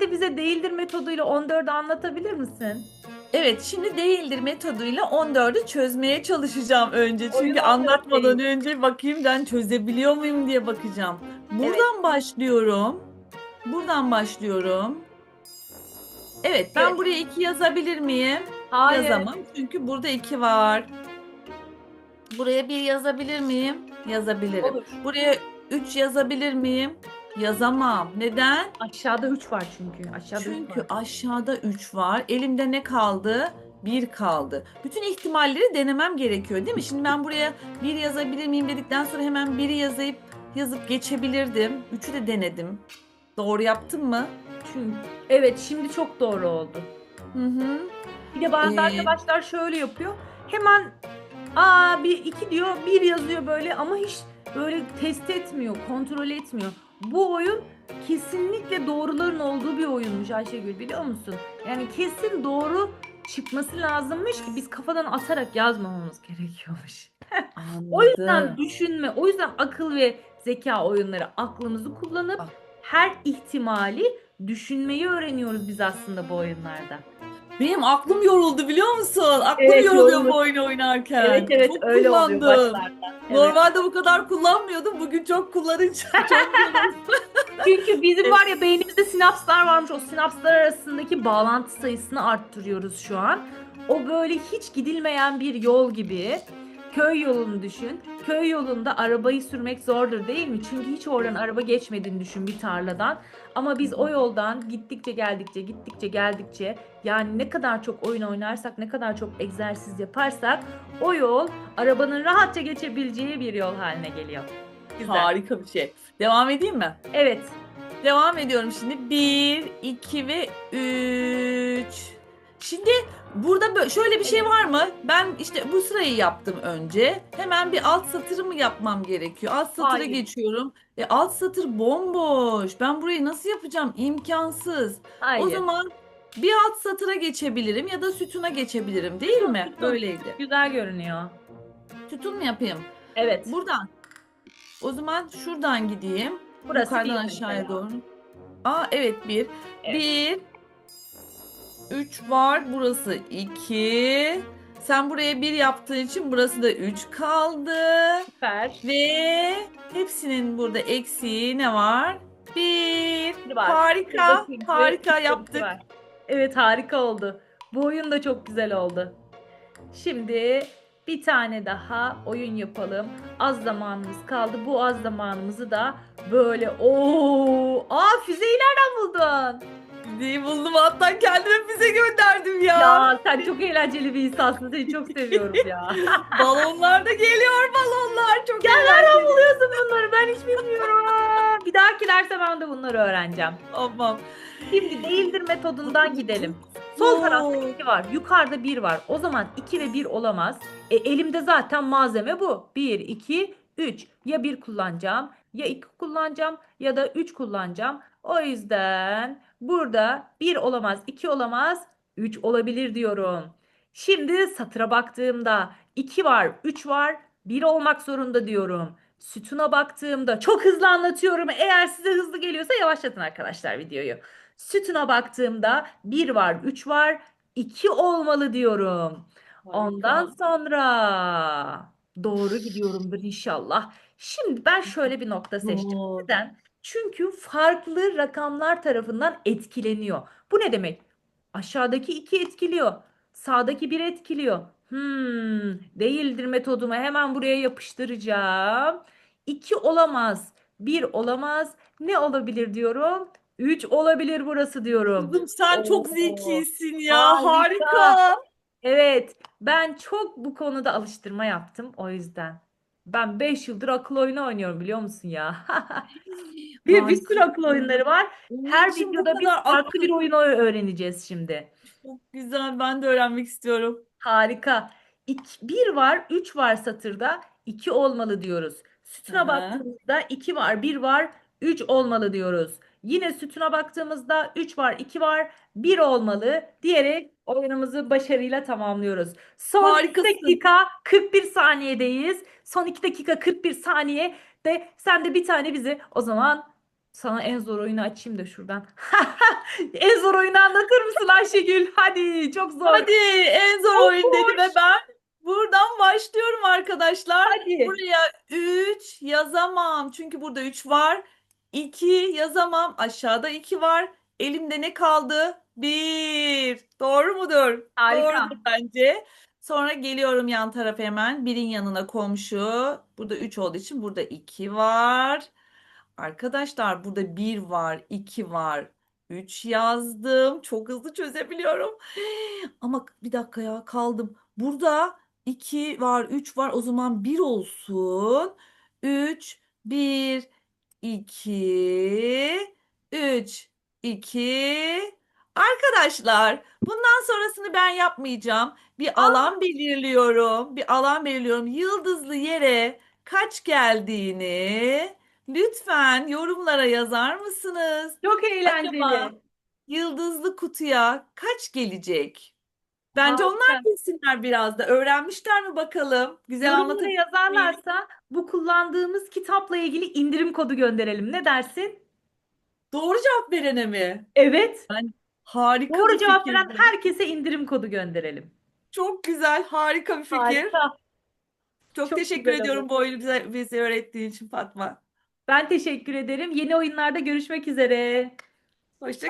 sen de bize değildir metoduyla 14'ü anlatabilir misin? Evet, şimdi değildir metoduyla 14'ü çözmeye çalışacağım önce. Oyun Çünkü 14 anlatmadan değil. önce bakayım ben çözebiliyor muyum diye bakacağım. Buradan başlıyorum. Buradan başlıyorum. Evet, ben Evet. buraya 2 yazabilir miyim? Hayır. Yazamam. Çünkü burada 2 var. Buraya 1 yazabilir miyim? Yazabilirim. Olur. Buraya 3 yazabilir miyim? Yazamam. Neden? Aşağıda 3 var çünkü. Aşağıda üç Çünkü var. aşağıda 3 var. Elimde ne kaldı? 1 kaldı. Bütün ihtimalleri denemem gerekiyor değil mi? Şimdi ben buraya 1 yazabilir miyim dedikten sonra hemen 1'i yazıp yazıp geçebilirdim. 3'ü de denedim. Doğru yaptım mı? Çünkü evet şimdi çok doğru oldu. Hı hı. Bir de bazı Ee, arkadaşlar şöyle yapıyor. Hemen aa bir iki diyor, bir yazıyor böyle ama hiç böyle test etmiyor, kontrol etmiyor. Bu oyun kesinlikle doğruların olduğu bir oyunmuş Ayşegül biliyor musun? Yani kesin doğru çıkması lazımmış ki biz kafadan atarak yazmamamız gerekiyormuş. O yüzden düşünme, o yüzden akıl ve zeka oyunları aklımızı kullanıp Bak. her ihtimali düşünmeyi öğreniyoruz biz aslında bu oyunlarda. Benim aklım yoruldu biliyor musun? Aklım Evet, yoruluyor yorulur. bu oyunu oynarken. Evet evet Çok öyle oluyor kullandım. başlarda. Evet. Normalde bu kadar kullanmıyordum. Bugün çok kullanınca çok. Çünkü bizim var ya beynimizde sinapslar varmış. O sinapslar arasındaki bağlantı sayısını arttırıyoruz şu an. O böyle hiç gidilmeyen bir yol gibi. Köy yolunu düşün. Köy yolunda arabayı sürmek zordur değil mi? Çünkü hiç oradan araba geçmediğini düşün bir tarladan. Ama biz o yoldan gittikçe geldikçe gittikçe geldikçe yani ne kadar çok oyun oynarsak ne kadar çok egzersiz yaparsak o yol arabanın rahatça geçebileceği bir yol haline geliyor. Güzel. Harika bir şey. Devam edeyim mi? Evet. Devam ediyorum şimdi. 1, 2 ve 3. Şimdi burada şöyle bir şey var mı? Ben işte bu sırayı yaptım önce. Hemen bir alt satırı mı yapmam gerekiyor? Alt satıra Hayır. geçiyorum. E, alt satır bomboş. Ben burayı nasıl yapacağım? İmkansız. Hayır. O zaman bir alt satıra geçebilirim ya da sütuna geçebilirim değil mi? Sütun. Böyleydi. Güzel görünüyor. Sütun mu yapayım? Evet. Buradan. O zaman şuradan gideyim. Burası Yukarıdan aşağıya mesela. doğru. Aa evet bir. Evet. Bir. Üç var. Burası iki. Sen buraya bir yaptığın için burası da üç kaldı. Süper. Ve hepsinin burada eksiği ne var? Bir. Bir var. Harika. Burada çünkü Harika yaptık. var. Evet harika oldu. Bu oyun da çok güzel oldu. Şimdi bir tane daha oyun yapalım. Az zamanımız kaldı. Bu az zamanımızı da böyle ooo aa füzeyi nereden buldun? Diye buldum hatta kendime bize gönderdim ya. Ya sen çok eğlenceli bir insansın. Seni çok seviyorum ya. Balonlar da geliyor balonlar. Çok Ya nereden buluyorsun bunları? Ben hiç bilmiyorum. Aa, Bir dahaki derse ben de bunları öğreneceğim. Tamam. Şimdi değildir metodundan gidelim. Sol tarafta 2 var. Yukarıda 1 var. O zaman 2 ve 1 olamaz. E, elimde zaten malzeme bu. 1, 2, 3. Ya 1 kullanacağım ya 2 kullanacağım ya da 3 kullanacağım. O yüzden burada 1 olamaz, 2 olamaz, 3 olabilir diyorum. Şimdi satıra baktığımda 2 var, 3 var, 1 olmak zorunda diyorum. Sütuna baktığımda çok hızlı anlatıyorum. Eğer size hızlı geliyorsa yavaşlatın arkadaşlar videoyu. Sütuna baktığımda 1 var, 3 var, 2 olmalı diyorum. Ondan sonra doğru gidiyorumdur inşallah. Şimdi ben şöyle bir nokta seçtim. Neden? Çünkü farklı rakamlar tarafından etkileniyor. Bu ne demek? Aşağıdaki 2 etkiliyor. Sağdaki 1 etkiliyor. Hmm, değildir metodumu hemen buraya yapıştıracağım. 2 olamaz. 1 olamaz. Ne olabilir diyorum? 3 olabilir burası diyorum. Kızım sen çok Oo, zekisin ya. harika. Harika. Evet, ben çok bu konuda alıştırma yaptım o yüzden. Ben 5 yıldır akıl oyunu oynuyorum biliyor musun ya? Bir, bir sürü akıl oyunları var. Her için bu videoda biz kadar farklı akıl- bir oyunu öğreneceğiz şimdi. Çok güzel. Ben de öğrenmek istiyorum. Harika. İk- bir var, 3 var satırda, 2 olmalı diyoruz. Sütuna hı. baktığımızda 2 var, 1 var, 3 olmalı diyoruz. Yine sütuna baktığımızda 3 var, 2 var, 1 olmalı diyerek oyunumuzu başarıyla tamamlıyoruz. Son 2 Harikasın. dakika 41 saniyedeyiz. Son 2 dakika 41 saniye de sen de bir tane bizi o zaman Sana en zor oyunu açayım da şuradan. En zor oyunu anlatır mısın Ayşegül? Hadi çok zor. Hadi en zor Çok oyun dedi ve hoş. ben buradan başlıyorum arkadaşlar. Hadi. Buraya 3 yazamam. Çünkü burada 3 var. 2 yazamam. Aşağıda 2 var. Elimde ne kaldı? 1. Doğru mudur? Harika. Doğrudur bence. Sonra geliyorum yan tarafa hemen. Birin yanına komşu. Burada 3 olduğu için burada 2 var. Arkadaşlar burada 1 var, 2 var. 3 yazdım. Çok hızlı çözebiliyorum. Ama bir dakika ya kaldım. Burada 2 var, 3 var. O zaman 1 olsun. 3, 1, 2, 3, 2. Arkadaşlar, bundan sonrasını ben yapmayacağım. Bir alan belirliyorum. Bir alan belirliyorum. Yıldızlı yere kaç geldiğini lütfen yorumlara yazar mısınız? Çok eğlenceli. Acaba yıldızlı kutuya kaç gelecek? Bence onlar Harika. bilsinler biraz da. Öğrenmişler mi bakalım? Güzel Yorumlara anlatabilir yazarlarsa bu kullandığımız kitapla ilgili indirim kodu gönderelim. Ne dersin? Doğru cevap verene mi? Evet. Harika Doğru bir cevap fikir veren herkese indirim kodu gönderelim. Çok güzel, harika bir fikir. Harika. Çok Çok teşekkür güzel ediyorum bu oyunu bize, bize öğrettiğin için Fatma. Ben teşekkür ederim. Yeni oyunlarda görüşmek üzere. Hoşça